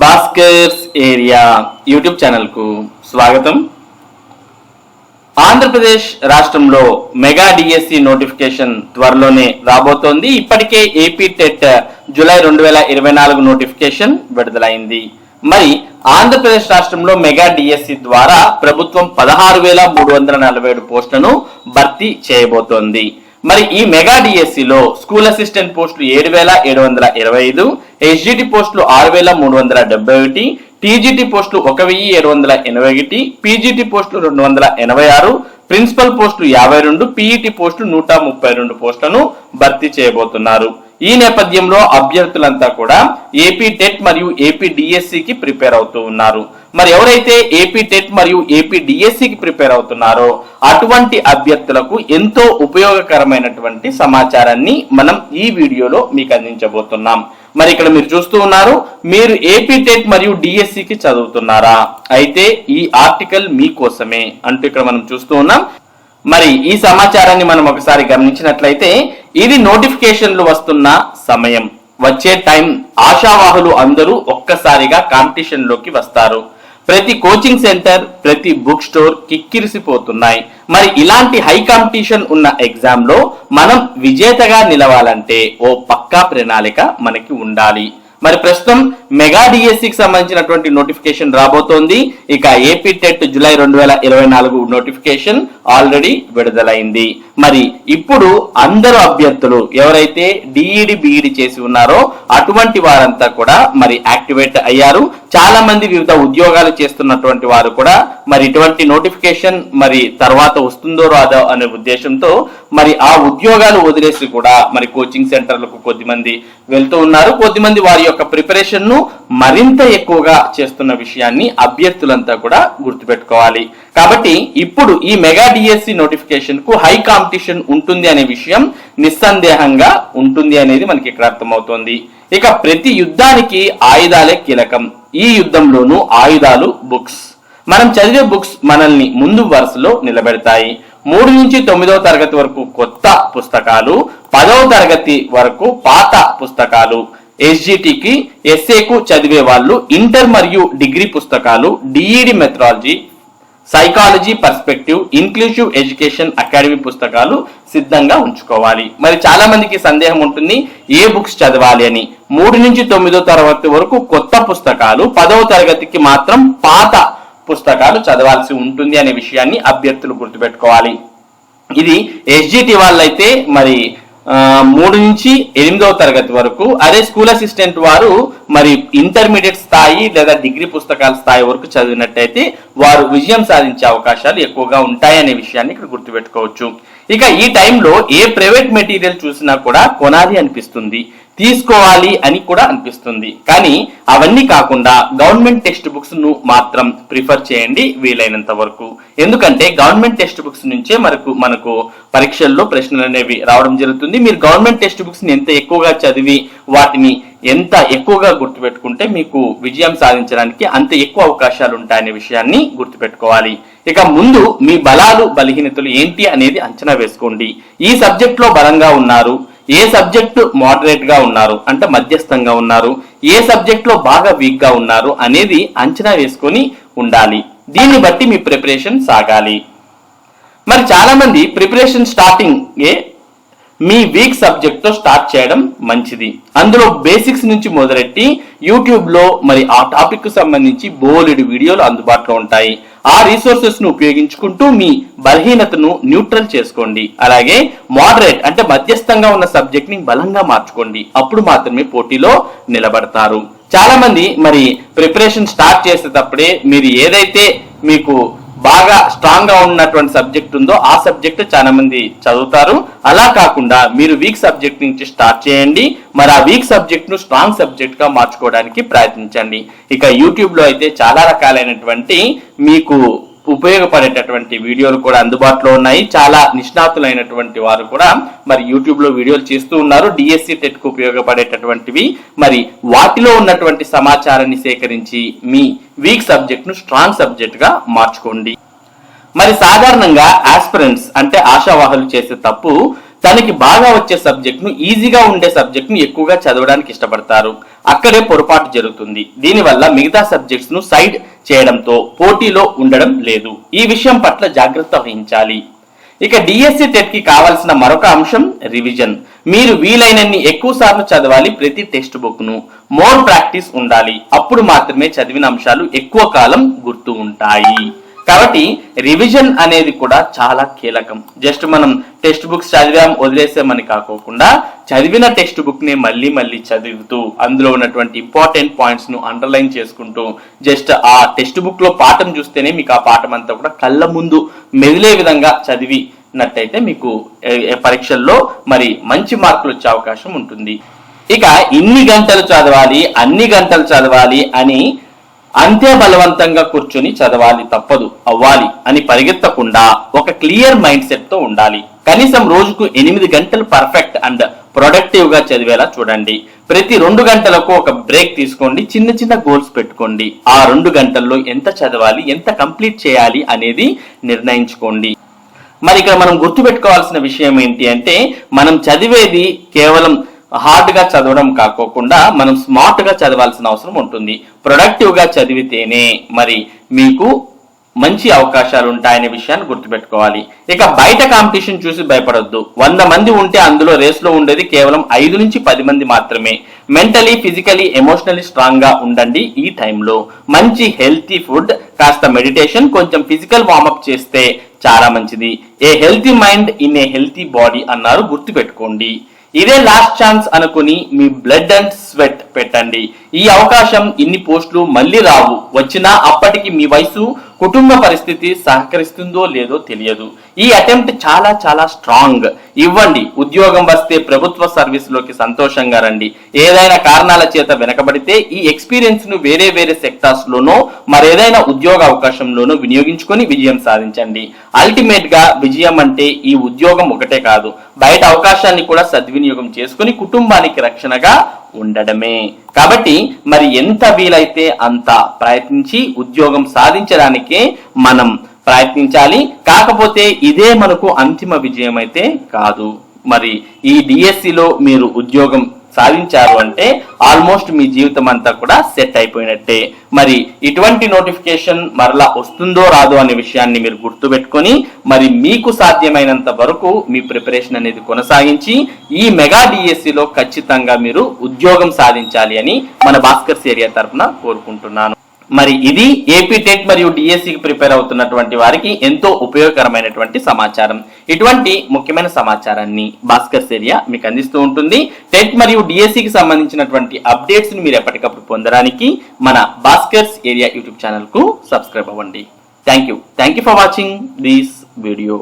Bhaskar's area YouTube ఛానల్కు స్వాగతం. ఆంధ్రప్రదేశ్ రాష్ట్రంలో మెగా డిఎస్సి నోటిఫికేషన్ త్వరలోనే రాబోతోంది. ఇప్పటికే ఏపీ టెట్ జూలై రెండు వేల ఇరవై నాలుగు నోటిఫికేషన్ విడుదలైంది. మరి ఆంధ్రప్రదేశ్ రాష్ట్రంలో మెగా డిఎస్సి ద్వారా ప్రభుత్వం పదహారు వేల మూడు వందల నలభై ఏడు పోస్టులను భర్తీ చేయబోతోంది. మరి ఈ మెగా డిఎస్సిలో స్కూల్ అసిస్టెంట్ పోస్టులు ఏడు వేల ఏడు వందల ఇరవై ఐదు హెచ్జిటి పోస్టులు ఆరు వేల మూడు వందల డెబ్బై ఒకటి టీజీటీ పోస్టులు ఒక వెయ్యి ఏడు వందల ఎనభై ఒకటి పీజీటీ పోస్టులు రెండు వందల ఎనభై ఆరు ప్రిన్సిపల్ పోస్టులు యాభై రెండు పీఈటీ పోస్టులు నూట ముప్పై రెండు పోస్టులను భర్తీ చేయబోతున్నారు. ఈ నేపథ్యంలో అభ్యర్థులంతా కూడా ఏపీ టెట్ మరియు ఏపీ డిఎస్సికి ప్రిపేర్ అవుతూ ఉన్నారు. మరి ఎవరైతే ఏపీ టెట్ మరియు ఏపీ డిఎస్సికి ప్రిపేర్ అవుతున్నారో అటువంటి అభ్యర్థులకు ఎంతో ఉపయోగకరమైనటువంటి సమాచారాన్ని మనం ఈ వీడియోలో మీకు అందించబోతున్నాం. మరి ఇక్కడ మీరు చూస్తూ ఉన్నారు మీరు ఏపీ టెట్ మరియు డిఎస్సికి చదువుతున్నారా? అయితే ఈ ఆర్టికల్ మీకోసమే అంటూ ఇక్కడ మనం చూస్తూ ఉన్నాం. మరి ఈ సమాచారాన్ని మనం ఒకసారి గమనించినట్లయితే ఇది నోటిఫికేషన్లు వస్తున్న సమయం. వచ్చే టైం ఆశావాహులు అందరూ ఒక్కసారిగా కాంపిటీషన్లోకి వస్తారు. ప్రతి కోచింగ్ సెంటర్ ప్రతి బుక్ స్టోర్ కిక్కిరిసిపోతున్నాయి. మరి ఇలాంటి హై కాంపిటీషన్ ఉన్న ఎగ్జామ్లో మనం విజేతగా నిలవాలంటే ఓ పక్కా ప్రణాళిక మనకి ఉండాలి. మరి ప్రస్తుతం మెగా డిఎస్సికి సంబంధించినటువంటి నోటిఫికేషన్ రాబోతోంది. ఇక ఏపీ టెట్ జులై రెండు వేల ఇరవై నాలుగు నోటిఫికేషన్ ఆల్రెడీ విడుదలైంది. మరి ఇప్పుడు అందరు అభ్యర్థులు ఎవరైతే డిఈడి బిఈడి చేసి ఉన్నారో అటువంటి వారంతా కూడా మరి యాక్టివేట్ అయ్యారు. చాలా మంది వివిధ ఉద్యోగాలు చేస్తున్నటువంటి వారు కూడా మరి ఇటువంటి నోటిఫికేషన్ మరి తర్వాత వస్తుందో రాదో అనే ఉద్దేశంతో మరి ఆ ఉద్యోగాలు వదిలేసి కూడా మరి కోచింగ్ సెంటర్లకు కొద్దిమంది వెళ్తూ ఉన్నారు. కొద్దిమంది వారి యొక్క ప్రిపరేషన్ను మరింత ఎక్కువగా చేస్తున్న విషయాన్ని అభ్యర్థులంతా కూడా గుర్తుపెట్టుకోవాలి. కాబట్టి ఇప్పుడు ఈ మెగా డిఎస్సి నోటిఫికేషన్కు హై కాంపిటీషన్ ఉంటుంది అనే విషయం నిస్సందేహంగా ఉంటుంది అనేది మనకి ఇక్కడ అర్థమవుతోంది. ఇక ప్రతి యుద్ధానికి ఆయుధాలే కీలకం. ఈ యుద్ధంలోనూ ఆయుధాలు బుక్స్. మనం చదివే బుక్స్ మనల్ని ముందు వరుసలో నిలబెడతాయి. మూడు నుంచి తొమ్మిదవ తరగతి వరకు కొత్త పుస్తకాలు పదవ తరగతి వరకు పాత పుస్తకాలు. ఎస్జిటికి ఎస్ఏకు చదివే వాళ్ళు ఇంటర్ మరియు డిగ్రీ పుస్తకాలు DEd methodology psychology perspective inclusive education academy పుస్తకాలు సిద్ధంగా ఉంచుకోవాలి. మరి చాలా మందికి సందేహం ఉంటుంది ఏ బుక్స్ చదవాలి అని. మూడు నుంచి తొమ్మిదో తరగతి వరకు కొత్త పుస్తకాలు పదవ తరగతికి మాత్రం పాత పుస్తకాలు చదవాల్సి ఉంటుంది అనే విషయాన్ని అభ్యర్థులు గుర్తుపెట్టుకోవాలి. ఇది ఎస్జిటి వాళ్ళైతే మరి మూడు నుంచి ఎనిమిదవ తరగతి వరకు అదే స్కూల్ అసిస్టెంట్ వారు మరి ఇంటర్మీడియట్ స్థాయి లేదా డిగ్రీ పుస్తకాల స్థాయి వరకు చదివినట్టయితే వారు విజయం సాధించే అవకాశాలు ఎక్కువగా ఉంటాయనే విషయాన్ని ఇక్కడ గుర్తుపెట్టుకోవచ్చు. ఇక ఈ టైంలో ఏ ప్రైవేట్ మెటీరియల్ చూసినా కూడా కొనాలి అనిపిస్తుంది. తీసుకోవాలి అని కూడా అనిపిస్తుంది. కానీ అవన్నీ కాకుండా గవర్నమెంట్ టెక్స్ట్ బుక్స్ను మాత్రం ప్రిఫర్ చేయండి వీలైనంత వరకు. ఎందుకంటే గవర్నమెంట్ టెక్స్ట్ బుక్స్ నుంచే మనకు మనకు పరీక్షల్లో ప్రశ్నలు అనేవి రావడం జరుగుతుంది. మీరు గవర్నమెంట్ టెక్స్ట్ బుక్స్ని ఎంత ఎక్కువగా చదివి వాటిని ఎంత ఎక్కువగా గుర్తుపెట్టుకుంటే మీకు విజయం సాధించడానికి అంత ఎక్కువ అవకాశాలు ఉంటాయనే విషయాన్ని గుర్తుపెట్టుకోవాలి. ఇక ముందు మీ బలాలు బలహీనతలు ఏంటి అనేది అంచనా వేసుకోండి. ఈ సబ్జెక్ట్లో బలంగా ఉన్నారు. ఏ సబ్జెక్టు మోడరేట్గా ఉన్నారు అంటే మధ్యస్థంగా ఉన్నారు ఏ సబ్జెక్ట్లో బాగా వీక్గా ఉన్నారు అనేది అంచనా వేసుకొని ఉండాలి. దీన్ని బట్టి మీ ప్రిపరేషన్ సాగాలి. మరి చాలా మంది ప్రిపరేషన్ స్టార్టింగ్ ఏ మీ వీక్ సబ్జెక్ట్తో స్టార్ట్ చేయడం మంచిది. అందులో బేసిక్స్ నుంచి మొదలెట్టి యూట్యూబ్లో మరి ఆ టాపిక్కు సంబంధించి బోలెడు వీడియోలు అందుబాటులో ఉంటాయి. ఆ రీసోర్సెస్ను ఉపయోగించుకుంటూ మీ బలహీనతను న్యూట్రల్ చేసుకోండి. అలాగే మోడరేట్ అంటే మధ్యస్థంగా ఉన్న సబ్జెక్ట్ని బలంగా మార్చుకోండి. అప్పుడు మాత్రమే పోటీలో నిలబడతారు. చాలా మంది మరి ప్రిపరేషన్ స్టార్ట్ చేసేటప్పుడే మీరు ఏదైతే మీకు బాగా స్ట్రాంగ్గా ఉన్నటువంటి సబ్జెక్ట్ ఉందో ఆ సబ్జెక్ట్ చాలా మంది చదువుతారు. అలా కాకుండా మీరు వీక్ సబ్జెక్ట్ నుంచి స్టార్ట్ చేయండి. మరి ఆ వీక్ సబ్జెక్ట్ను స్ట్రాంగ్ సబ్జెక్ట్గా మార్చుకోవడానికి ప్రయత్నించండి. ఇక యూట్యూబ్లో అయితే చాలా రకాలైనటువంటి మీకు ఉపయోగపడేటటువంటి వీడియోలు కూడా అందుబాటులో ఉన్నాయి. చాలా నిష్ణాతులైనటువంటి వారు కూడా మరి యూట్యూబ్లో వీడియోలు చేస్తూ ఉన్నారు. డిఎస్సి టెట్కు ఉపయోగపడేటటువంటివి. మరి వాటిలో ఉన్నటువంటి సమాచారాన్ని సేకరించి మీ వీక్ సబ్జెక్ట్ను స్ట్రాంగ్ సబ్జెక్ట్గా మార్చుకోండి. మరి సాధారణంగా ఆస్పిరెంట్స్ అంటే ఆశావాహులు చేసే తప్పు తనకి బాగా వచ్చే సబ్జెక్ట్ను ఈజీగా ఉండే సబ్జెక్ట్ను ఎక్కువగా చదవడానికి ఇష్టపడతారు. అక్కడే పొరపాటు జరుగుతుంది. దీనివల్ల మిగతా సబ్జెక్ట్స్ను సైడ్ చేయడంతో పోటీలో ఉండడం లేదు. ఈ విషయం పట్ల జాగ్రత్త వహించాలి. ఇక డిఎస్సి టెట్కి కావాల్సిన మరొక అంశం రివిజన్. మీరు వీలైనన్ని ఎక్కువ సార్లు చదవాలి ప్రతి టెక్స్ట్ బుక్ను మోర్ ప్రాక్టీస్ ఉండాలి. అప్పుడు మాత్రమే చదివిన అంశాలు ఎక్కువ కాలం గుర్తు ఉంటాయి. కాబట్టి రివిజన్ అనేది కూడా చాలా కీలకం. జస్ట్ మనం టెక్స్ట్ బుక్స్ చదివాం వదిలేసామని కాకోకుండా చదివిన టెక్స్ట్ బుక్ని మళ్ళీ మళ్ళీ చదువుతూ అందులో ఉన్నటువంటి ఇంపార్టెంట్ పాయింట్స్ను అండర్లైన్ చేసుకుంటూ జస్ట్ ఆ టెక్స్ట్ బుక్లో పాఠం చూస్తేనే మీకు ఆ పాఠం అంతా కూడా కళ్ళ ముందు మెదిలే విధంగా చదివినట్టయితే మీకు పరీక్షల్లో మరి మంచి మార్కులు వచ్చే అవకాశం ఉంటుంది. ఇక ఇన్ని గంటలు చదవాలి అన్ని గంటలు చదవాలి అని అంతే బలవంతంగా కూర్చొని చదవాలి తప్పదు అవ్వాలి అని పరిగెత్తకుండా ఒక క్లియర్ మైండ్ సెట్తో ఉండాలి. కనీసం రోజుకు ఎనిమిది గంటలు పర్ఫెక్ట్ అండ్ ప్రొడక్టివ్గా చదివేలా చూడండి. ప్రతి రెండు గంటలకు ఒక బ్రేక్ తీసుకోండి చిన్న చిన్న గోల్స్ పెట్టుకోండి. ఆ రెండు గంటల్లో ఎంత చదవాలి ఎంత కంప్లీట్ చేయాలి అనేది నిర్ణయించుకోండి. మరి ఇక్కడ మనం గుర్తుపెట్టుకోవాల్సిన విషయం ఏంటి అంటే మనం చదివేది కేవలం హార్డ్గా చదవడం కాకోకుండా మనం స్మార్ట్గా చదవాల్సిన అవసరం ఉంటుంది. ప్రొడక్టివ్గా చదివితేనే మరి మీకు మంచి అవకాశాలు ఉంటాయనే విషయాన్ని గుర్తుపెట్టుకోవాలి. ఇక బయట కాంపిటీషన్ చూసి భయపడొద్దు. వంద మంది ఉంటే అందులో రేస్లో ఉండేది కేవలం ఐదు నుంచి పది మంది మాత్రమే. మెంటలీ ఫిజికలీ ఎమోషనలీ స్ట్రాంగ్గా ఉండండి ఈ టైంలో. మంచి హెల్తీ ఫుడ్ కాస్త మెడిటేషన్ కొంచెం ఫిజికల్ వార్మప్ చేస్తే చాలా మంచిది. A healthy mind in a healthy body అన్నారు గుర్తుపెట్టుకోండి. ఇదే లాస్ట్ ఛాన్స్ అనుకుని మీ బ్లడ్ అండ్ స్వెట్ పెట్టండి. ఈ అవకాశం ఇన్ని పోస్టులు మళ్ళీ రావు. వచ్చినా అప్పటికి మీ వయసు కుటుంబ పరిస్థితి సహకరిస్తుందో లేదో తెలియదు. ఈ అటెంప్ట్ చాలా చాలా స్ట్రాంగ్ ఇవ్వండి. ఉద్యోగం వస్తే ప్రభుత్వ సర్వీస్లోకి సంతోషంగా రండి. ఏదైనా కారణాల చేత వెనకబడితే ఈ ఎక్స్పీరియన్స్ను వేరే వేరే సెక్టార్స్ లోనో మరేదైనా ఉద్యోగ అవకాశంలోనో వినియోగించుకొని విజయం సాధించండి. అల్టిమేట్గా విజయం అంటే ఈ ఉద్యోగం ఒకటే కాదు. బయట అవకాశాన్ని కూడా సద్వినియోగం చేసుకుని కుటుంబానికి రక్షణగా ఉండడమే. కాబట్టి మరి ఎంత వీలైతే అంత ప్రయత్నించి ఉద్యోగం సాధించడానికే మనం ప్రయత్నించాలి. కాకపోతే ఇదే మనకు అంతిమ విజయం అయితే కాదు. మరి ఈ డిఎస్సిలో మీరు ఉద్యోగం సాధించారు అంటే ఆల్మోస్ట్ మీ జీవితం అంతా కూడా సెట్ అయిపోయినట్టే. మరి ఇటువంటి నోటిఫికేషన్ మరలా వస్తుందో రాదో అనే విషయాన్ని మీరు గుర్తుపెట్టుకొని మరి మీకు సాధ్యమైనంత వరకు మీ ప్రిపరేషన్ అనేది కొనసాగించి ఈ మెగా డిఎస్సిలో ఖచ్చితంగా మీరు ఉద్యోగం సాధించాలి అని మన భాస్కర్స్ ఏరియా తరఫున కోరుకుంటున్నాను. మరి ఇది ఏపీ టెట్ మరియు డిఎస్సికి ప్రిపేర్ అవుతున్నటువంటి వారికి ఎంతో ఉపయోగకరమైనటువంటి సమాచారం. ఇటువంటి ముఖ్యమైన సమాచారాన్ని భాస్కర్స్ ఏరియా మీకు అందిస్తూ ఉంటుంది. టెట్ మరియు డిఎస్సికి సంబంధించినటువంటి అప్డేట్స్ని మీరు ఎప్పటికప్పుడు పొందడానికి మన భాస్కర్స్ ఏరియా యూట్యూబ్ ఛానల్కు సబ్స్క్రైబ్ అవ్వండి. Thank you thank you for watching this video